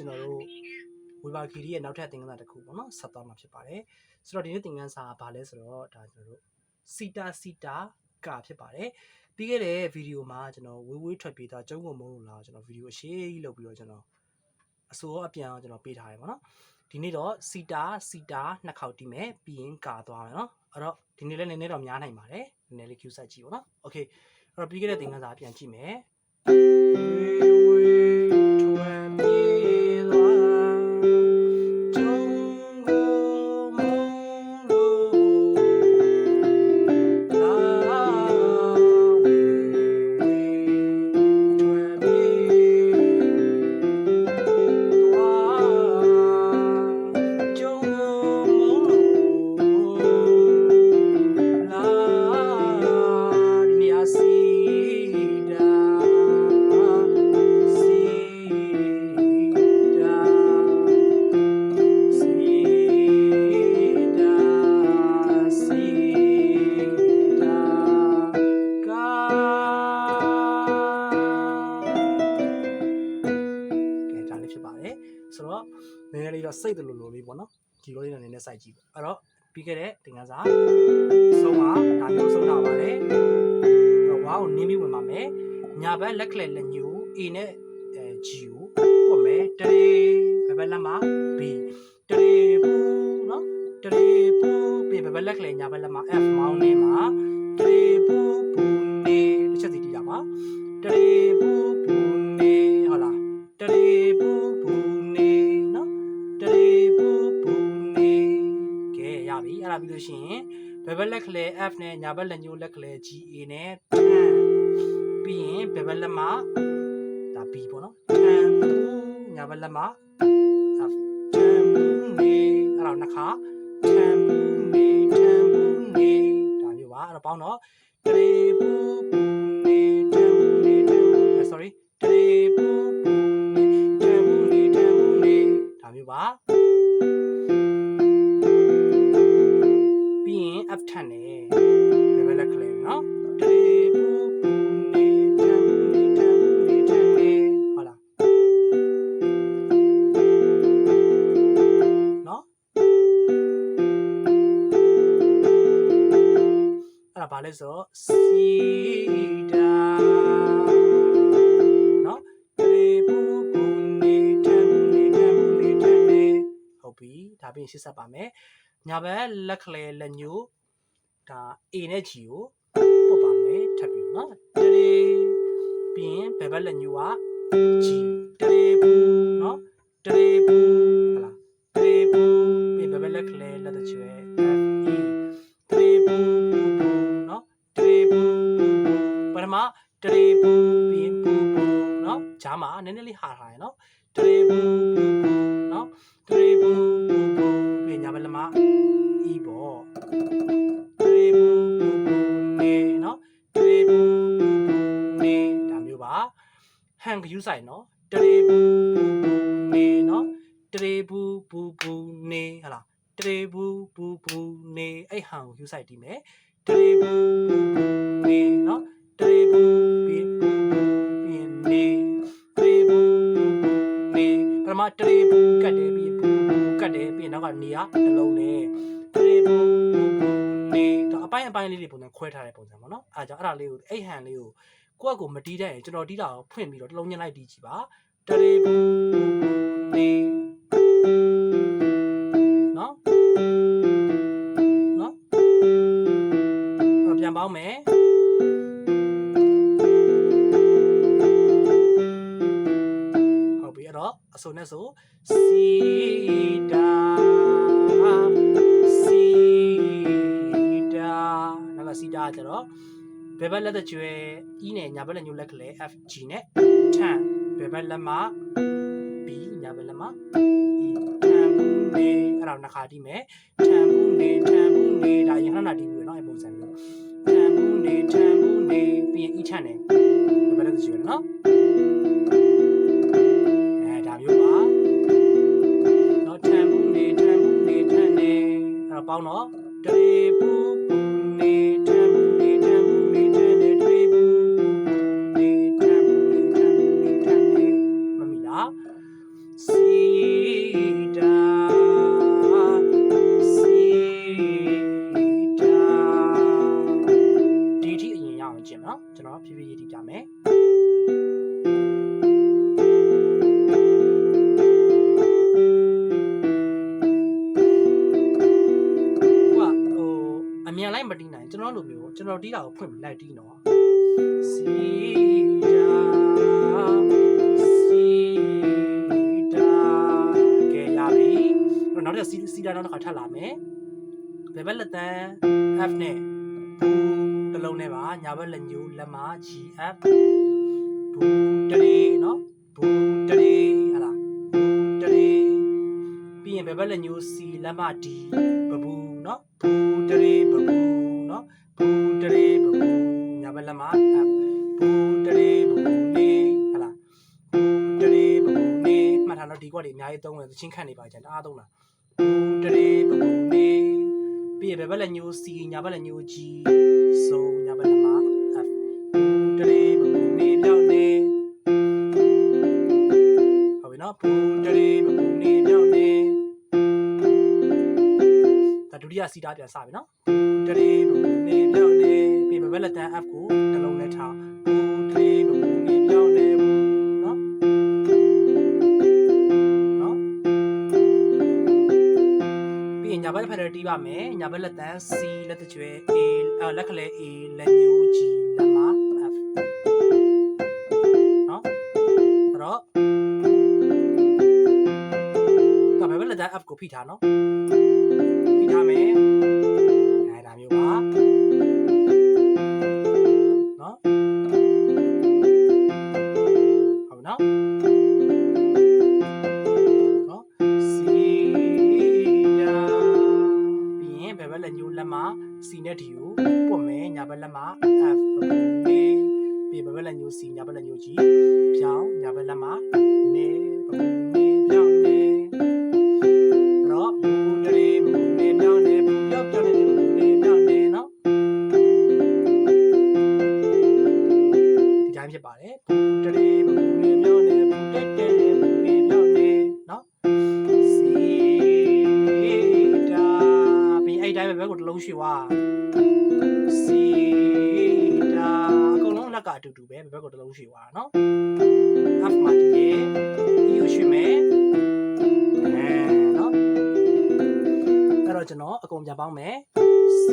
ကျွန်တော်တို့ဝေဘာခီရီရဲ့နောက်ထပ်သင်ခန်းစာတစ်ခုပေါ့နော်ဆက်သွားမှာဖြစ်ပါတယ်ဆိုတော့ဒီနေ့သင်ခန်းစာကဘာလဲဆိုတော့ဒါကျွန်တော်တို့စီတာစီတာကာဖြစ်ပါတယ်ပြီးခဲ့တဲ့ဗီဒီယိုမှာကျွန်တော်ဝေးဝေးထွက်ပြေးသွားကျုံးကုန်မုံလို့လာကျွန်တော်ဗီဒီယိုအရှိကြီးလုပ်ပြီးတော့ကျွန်တော်အစိုးရအပြန်ကျွန်တော်ပေးထားတယ်ပေါ့နော်ဒီနေ့တော့စီတာစီတာနှစ်ခေါက်တီးမယ်ပြီးရင်ကာသွားမယ်နော်အဲ့တော့ဒီနေ့လည်းနည်းနည်းတော့များနိုင်ပါတယ်နည်းနည်းလေး Q ဆက်ကြည့်ပေါ့နော်โอเคအဲ့တော့ပြီးခဲ့တဲ့သင်ခန်းစာပြန်ကြည့်မယ်ဝေးဝေးထွက် စိတ်တလူလိုလေးပေါ့နော်ဒီလိုလေးတော့နည်းနည်းစိုက်ကြည့်ပေါ့အဲ့တော့ပြီးခဲ့တဲ့သင်ခန်းစာဆုံးပါဒါမျိုးဆုံးတာပါလေအဲ့တော့ဝါကိုနင်းပြီးဝင်ပါမယ်ညာဘက်လက်ကလေးလက်ညို A နဲ့အဲ G ကိုပွတ်မယ်တရေဘယ်ဘက်လက်မှာ B တရေပူနော်တရေပူပြီးဘယ်ဘက်လက်ကလေးညာဘက်လက်မှာ F မောင်းနေမှာတရေပူပူနေတစ်ချက်စီတီးကြပါတရေပူပူနေဟုတ်လားတရေပူ အဲ့ဒါပြီးလို့ရှိရင်ဘယ်ဘက်လက်ကလေး F နဲ့ညာဘက်လက်ညိုလက်ကလေး GA နဲ့10ပြီးရင်ဘယ်ဘက်လက်မှာဒါ B ပေါ့နော်10ပူညာဘက်လက်မှာ F 10ပူနေအဲ့တော့နှစ်ခါ10ပူနေ10ပူနေဒါမျိုးပါအဲ့တော့ပေါင်းတော့တရေပူပူနေ10ပူနေ10ပူ sorry တရေပူပူနေ10ပူနေ10ပူနေဒါမျိုးပါ ပြီးရင် F ထန်နေဘယ်ဘက်လက်ကလေးနော်တရေပူပူနေ10ပူနေ10ပူနေ10နေဟုတ်လားနော်အဲ့ဒါဘာလဲဆိုတော့စီတာနော်တရေပူပူနေ10ပူနေ10ပူနေ10နေဟုတ်ပြီဒါပြီးရင်ရှင်းဆက်ပါမယ် ညာဘက်လက်ကလေးလက်ညိုဒါ A နဲ့ G ကိုပုတ်ပါမယ်ထပ်ပြီးနော်တရေပြီးရင်ဘယ်ဘက်လက်ညိုက G တရေပူနော်တရေပူဟလာတရေပူပြီးဘယ်ဘက်လက်ကလေးလက်တချွဲ F E တရေပူပူပူနော်တရေပူပူပူပထမတရေပူပြီးရင်ပူပူနော်ဂျားမှာနည်းနည်းလေးဟာထားရနော်တရေပူပူပူနော်တရေပူပူပူပြီး ညာဘက်လက်မ E ပေါ့တရေပူပူပူနေနော်တရေပူပူပူနေဒါမျိုးပါဟန်ကယူဆိုင်နော်တရေပူပူပူနေနော်တရေပူပူပူနေဟလာတရေပူပူပူနေအဲ့ဟန်ကိုယူဆိုင်တီးမယ်တရေပူပူပူနေနော်တရေပူပြီးပူပူပြီးရင်နေတရေပူပူပူနေပထမတရေပူကတ်တယ်ပြီးရင်ပူပူကတ်တယ်ပြီးရင် နောက်ကနေရတစ်လုံးနဲ့တရေပူပူပူနေတော့အပိုင်းအပိုင်းလေးတွေပုံစံခွဲထားတဲ့ပုံစံပေါ့နော်အဲဒါကြောင့်အဲ့ဒါလေးကိုအဲ့ဟန်လေးကိုကိုယ့်အကိုမတီးတတ်ရင်ကျွန်တော်တီးတာကိုဖွင့်ပြီးတော့တစ်လုံးညှစ်လိုက်တီးကြည့်ပါတရေပူပူပူနေနော်နော်အဲ့ပြန်ပေါင်းမယ်ဟုတ်ပြီအဲ့တော့အစုံနဲ့ဆိုစီ ဘယ်ဘက်လက်သက်ကျွဲ E နဲ့ညာဘက်လက်ညိုလက်ကလေး F G နဲ့ tan ဘယ်ဘက်လက်မှာ B ညာဘက်လက်မှာ E tan ဘူးနေအဲ့ဒါနှစ်ခါတီးမယ် tan ဘူးနေ tan ဘူးနေဒါရင်ခဏတီးပြီးတော့အဲ့ပုံစံမျိုး tan ဘူးနေ tan ဘူးနေပြီးရင် E tan နေဘယ်ဘက်လက်သက်ကျွဲလဲနော်အဲဒါမျိုးပါနော် tan ဘူးနေ tan ဘူးနေ tan နေအဲ့တော့ပေါင်းတော့တရေပူပူ ရေးတည်ပြမယ်အမြန်လိုက်မတီးနိုင်ကျွန်တော်လိုမျိုးကျွန်တော်တီးတာကိုဖွင့်ပြီးလိုက်တီးနော်စီတာစီတာကဲရပြီနောက်တစ်စီစီတာနောက်တစ်ခါထပ်လာမယ်ဘယ်ဘက်လက်တန်း F နဲ့ တစ်လုံးနဲ့ပါညာဘက်လက်ညိုးလက်မ GF ဘူးတရီနော်ဘူးတရီဟာလားဘူးတရီပြီးရင်ဘယ်ဘက်လက်ညိုး C လက်မ D ဘဘူးနော်ဘူးတရီဘဘူးနော်ဘူးတရီဘဘူးညာဘက်လက်မ F ဘူးတရီဘဘူးနေဟာလားဘူးတရီဘဘူးနေမှတ်ထားတော့ဒီကွက်တွေအများကြီးသုံးတယ်သချင်းခန့်နေပါကြတယ်အားသုံးတာဘူးတရီဘဘူးနေပြီးရင် ဘယ်ဘက်လက်ညိုး C ညာဘက်လက်ညိုး G ဆိုညာဘက်လက်မ F ဘူးတရီဘဘူးနေပြောင်းနေဟုတ်ပြီနော်ဘူးတရီဘဘူးနေပြောင်းနေဒါဒုတိယစီတာပြန်စပြီနော်ဘူးတရီဘဘူးနေပြောင်းနေပြီးဘယ်ဘက်လက်တန်း F ကိုတစ်လုံးနဲ့ထား ညာဘက်ဖက်ထတီးပါမယ်ညာဘက်လက်တန်း C လက်တကျွဲ A အဲလက်ကလေး A လက်ညိုး G လက်မ F နော်အဲ့တော့ကဘယ်ဘက်လက်တန်း F ကိုဖိထားနော်ဖိထားမယ်အဲဒါမျိုးပါ နဲ့ D ကိုပွတ်မယ်ညာဘက်လက်မ F ပြီးပြီးဘယ်ဘက်လက်ညိုး C ညာဘက်လက်ညိုး G ပြောင်းညာဘက်လက်မနေပပူနေပြောင်းနေတော့ဘူးတရေဘူးနေပြောင်းနေဘူးပြောင်းပြောင်းနေဘူးနေပြောင်းနေနော်ဒီတိုင်းဖြစ်ပါတယ် လုံးရွှေ့သွားစီတာအကုန်လုံးလက်ကအတူတူပဲဘက်ကိုတစ်လုံးရွှေ့သွားတာနော် F မှာဒီရေ E ကိုရွှေ့မယ်အဲနော်အဲ့တော့ကျွန်တော်အကုန်ပြန်ပေါင်းမယ် C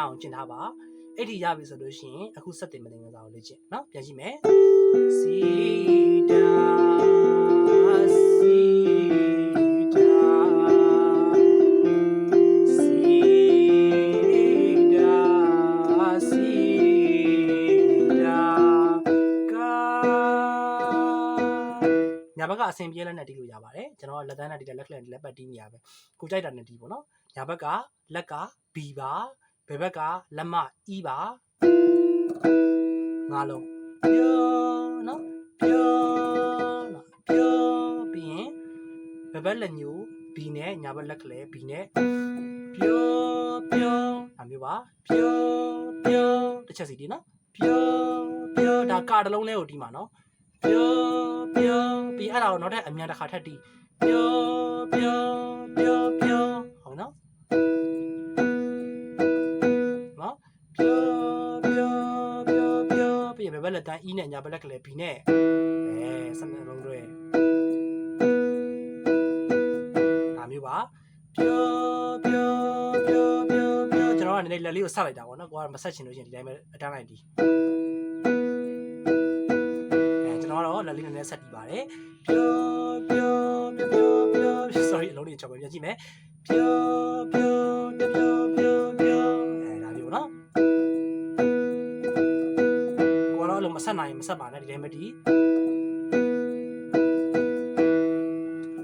အဲ့ဒီအရင်ရအောင်ကျင့်ထားပါအဲ့ဒီရပြီဆိုလို့ရှိရင်အခုစက်တင်မတင်ကစားကိုလေ့ကျင့်နော်ပြန်ကြည့်မယ်စီတာစီတာစီတာစီတာကာညာဘက်ကအဆင်ပြေလက်နဲ့တီးလို့ရပါတယ်ကျွန်တော်ကလက်သန်းနဲ့တီးတယ်လက်ခလက်လက်ပတ်တီးနေရပဲကိုကြိုက်တာနဲ့တီးပေါ့နော်ညာဘက်ကလက်က B ပါ ဘယ်ဘက်ကလက်မ E ပါငါလုံးပြောနော်ပြောနော်ပြောပြီးရင်ဘယ်ဘက်လက်ညို B နဲ့ညာဘက်လက်ကလေး B နဲ့ပြောပြောဒါမျိုးပါပြောပြောတစ်ချက်စီဒီနော်ပြောပြောဒါကာတစ်လုံးလေးကိုတီးမှာနော်ပြောပြောပြီးအဲ့ဒါကိုနောက်ထပ်အမြန်တစ်ခါထပ်တီးပြောပြောပြောပြောဟုတ်နော်နော် ပြောပြောပြောပြောပြီးရင်ဘယ်ဘက်လက်တန်း E နဲ့ညာဘက်လက်ကလေး B နဲ့အဲစနေလုံးတွေဒါမျိုးပါပြောပြောပြောပြောပြောကျွန်တော်ကနည်းနည်းလက်လေးကိုဆက်လိုက်တာပေါ့နော်ကိုကမဆက်ချင်လို့ရှိရင်ဒီတိုင်းပဲအတန်းလိုက်တီးအဲကျွန်တော်ကတော့လက်လေးနည်းနည်းဆက်တီးပါတယ်ပြောပြောပြောပြောပြော sorry အလုံးလေးချက်ပဲပြန်ကြည့်မယ်ပြောပြောပြောပြောပြော ဆက်နိုင်မဆက်ပါနဲ့ဒီတိုင်းပဲတီး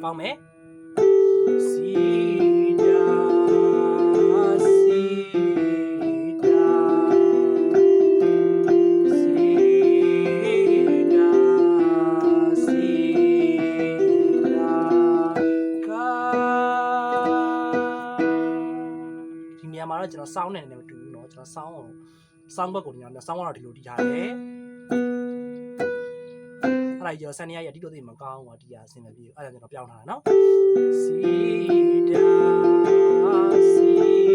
ပေါင်းမယ် စီဒါစီဒါစီဒါစီဒါကာ မှာတော့ကျွန်တော် sound နဲ့လည်းမတူဘူးเนาะကျွန်တော် sound ကို sound ဘက်ကိုညောင်းတယ် sound ကတော့ဒီလိုတီးထားတယ်အဲ့ ဒါကြီးကျွန်တော်ဆန်နေရရဒီလိုသိမကောင်းဘူးကွာဒီဟာအဆင်မပြေဘူးအဲ့ဒါကျွန်တော်ပြောင်းထားတာနော်စီတာစီ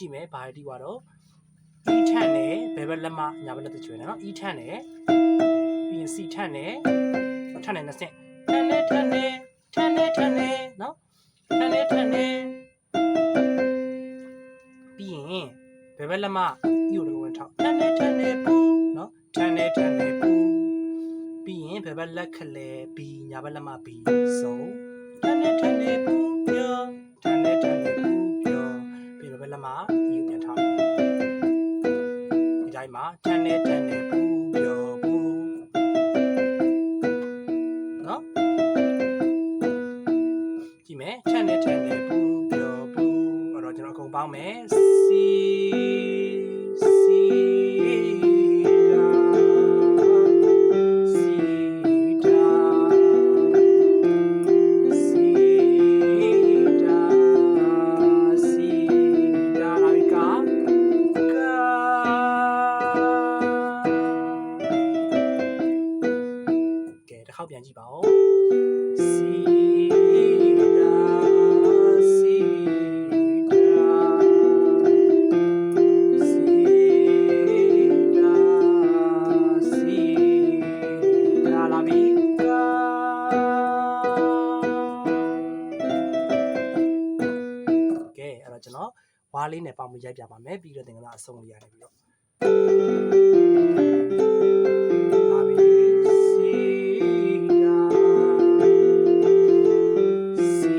ကြည့်မယ်ဘာတိကတော့ ယ်ဘက်လက်မညာဘက်လက်တချွေနော် e ထန့်နဲ့ပြီးရင် c ထန့်နဲ့ထန့်နဲ့နှစ်ဆင့်ထန့်နဲ့ထန့်နဲ့ထန့်နဲ့ထန့်နဲ့နော်ထန့်နဲ့ထန့်နဲ့ပြီးရင်ဘယ်ဘက်လက်မ e ကိုတစ်လုံးထောက်ထန့်နဲ့ထန့်နဲ့ပူနော်ထန့်နဲ့ထန့်နဲ့ပူပြီးရင်ဘယ်ဘက်လက်ခလဲ b ညာဘက်လက်မ b ဆုံးထန့်နဲ့ထန့်နဲ့ပူပြောထန့်နဲ့ထန့်နဲ့ပူပြောပြီးဘယ်ဘက်လက်မ e ကိုပြန်ထောက်ဒီတိုင်း မှာ channel 10 ဝါးလေးနဲ့ပေါင်းပြီးရိုက်ပြပါမယ်ပြီးတော့သင်္ကန်းအဆုံးလေးရတယ်ပြီးတော့လာပြီစီဒါစီ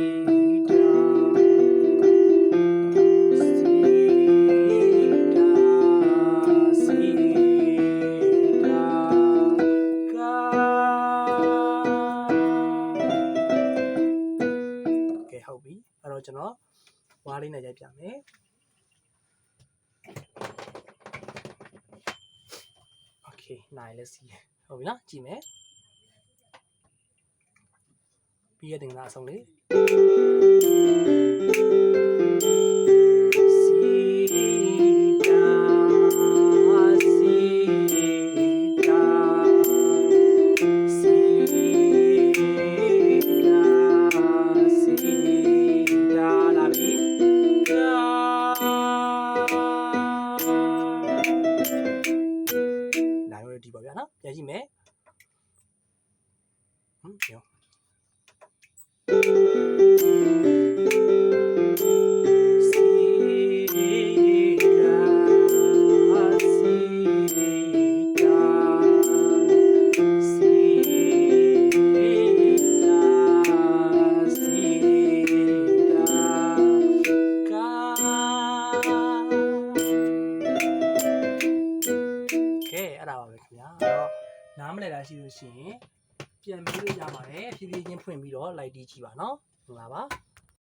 ဒါစီဒါစီဒါကာကဲဟုတ်ပြီအဲ့တော့ကျွန်တော်ဝါးလေးနဲ့ရိုက်ပြမယ် okay နိုင်လက်စီဟုတ်ပြီနော်ကြည့်မယ်ပြီးရတဲ့ငါအဆုံးလေး